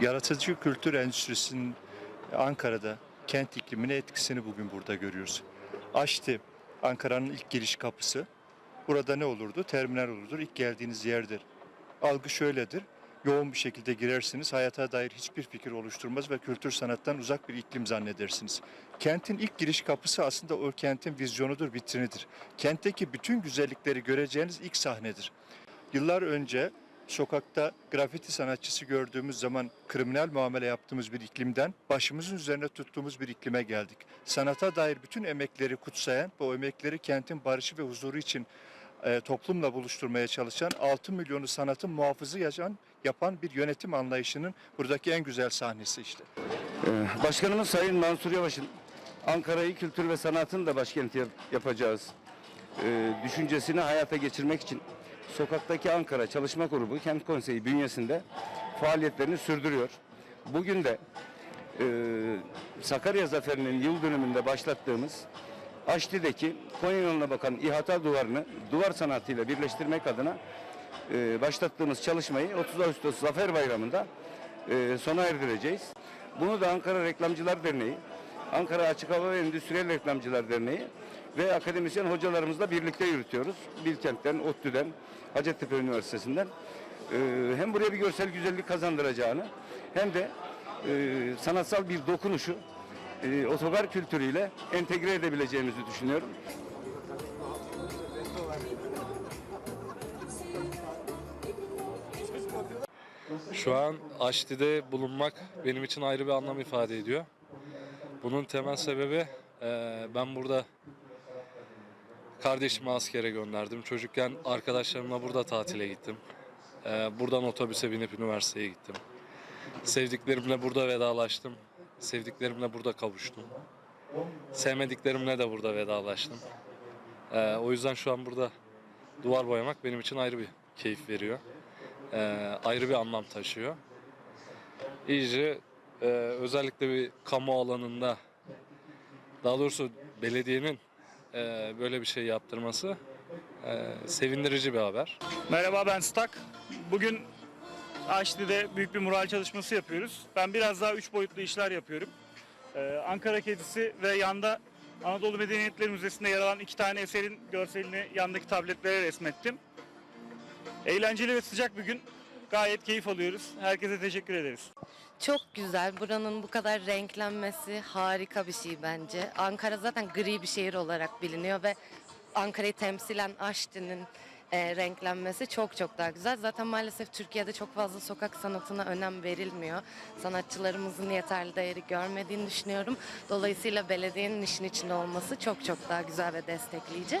Yaratıcı kültür endüstrisinin Ankara'da kent iklimine etkisini bugün burada görüyoruz. Aşti Ankara'nın ilk giriş kapısı. Burada ne olurdu? Terminal olurdu. İlk geldiğiniz yerdir. Algı şöyledir. Yoğun bir şekilde girersiniz. Hayata dair hiçbir fikir oluşturmaz ve kültür sanattan uzak bir iklim zannedersiniz. Kentin ilk giriş kapısı aslında o kentin vizyonudur, vitrinidir. Kentteki bütün güzellikleri göreceğiniz ilk sahnedir. Yıllar önce sokakta grafiti sanatçısı gördüğümüz zaman kriminal muamele yaptığımız bir iklimden başımızın üzerine tuttuğumuz bir iklime geldik. Sanata dair bütün emekleri kutsayan, bu emekleri kentin barışı ve huzuru için e, toplumla buluşturmaya çalışan 6 milyonu sanatın muhafızı yaşayan, yapan bir yönetim anlayışının buradaki en güzel sahnesi işte. Ee, Başkanımız Sayın Mansur Yavaş'ın Ankara'yı kültür ve sanatın da başkenti yap- yapacağız ee, düşüncesini hayata geçirmek için Sokaktaki Ankara Çalışma Grubu Kent Konseyi bünyesinde faaliyetlerini sürdürüyor. Bugün de e, Sakarya Zaferi'nin yıl dönümünde başlattığımız Aşti'deki Konya yoluna bakan ihata duvarını duvar sanatıyla birleştirmek adına e, başlattığımız çalışmayı 30 Ağustos Zafer Bayramı'nda e, sona erdireceğiz. Bunu da Ankara Reklamcılar Derneği, Ankara Açık Hava ve Endüstriyel Reklamcılar Derneği ve akademisyen hocalarımızla birlikte yürütüyoruz. Bilkent'ten, ODTÜ'den, Hacettepe Üniversitesi'nden. E, hem buraya bir görsel güzellik kazandıracağını hem de e, sanatsal bir dokunuşu e, otogar kültürüyle entegre edebileceğimizi düşünüyorum. Şu an Aşti'de bulunmak benim için ayrı bir anlam ifade ediyor. Bunun temel sebebi eee, ben burada kardeşimi askere gönderdim. Çocukken arkadaşlarımla burada tatile gittim. Eee, buradan otobüse binip üniversiteye gittim. Sevdiklerimle burada vedalaştım. Sevdiklerimle burada kavuştum. Sevmediklerimle de burada vedalaştım. Eee, o yüzden şu an burada duvar boyamak benim için ayrı bir keyif veriyor. Eee, ayrı bir anlam taşıyor. İyice eee, özellikle bir kamu alanında daha doğrusu belediyenin eee, böyle bir şey yaptırması eee, sevindirici bir haber. Merhaba ben Stak. Bugün Aşli'de büyük bir mural çalışması yapıyoruz. Ben biraz daha üç boyutlu işler yapıyorum. Ee, Ankara Kedisi ve yanda Anadolu Medeniyetleri Müzesi'nde yer alan iki tane eserin görselini yandaki tabletlere resmettim. Eğlenceli ve sıcak bir gün. Gayet keyif alıyoruz. Herkese teşekkür ederiz. Çok güzel. Buranın bu kadar renklenmesi harika bir şey bence. Ankara zaten gri bir şehir olarak biliniyor ve Ankara'yı temsilen Aşti'nin e, renklenmesi çok çok daha güzel. Zaten maalesef Türkiye'de çok fazla sokak sanatına önem verilmiyor. Sanatçılarımızın yeterli değeri görmediğini düşünüyorum. Dolayısıyla belediyenin işin içinde olması çok çok daha güzel ve destekleyici.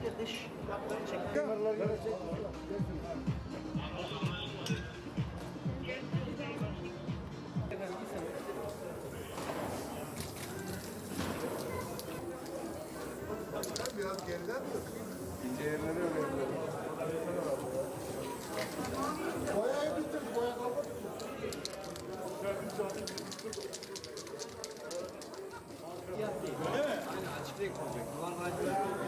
Sadece dış kapları çekiyor. Biraz geriden mi? Ciğerleri önemli. Boyayı bitirdi, boya kalmadı. Fiyat değil. Değil mi? Aynen açık renk olacak. Duvar var.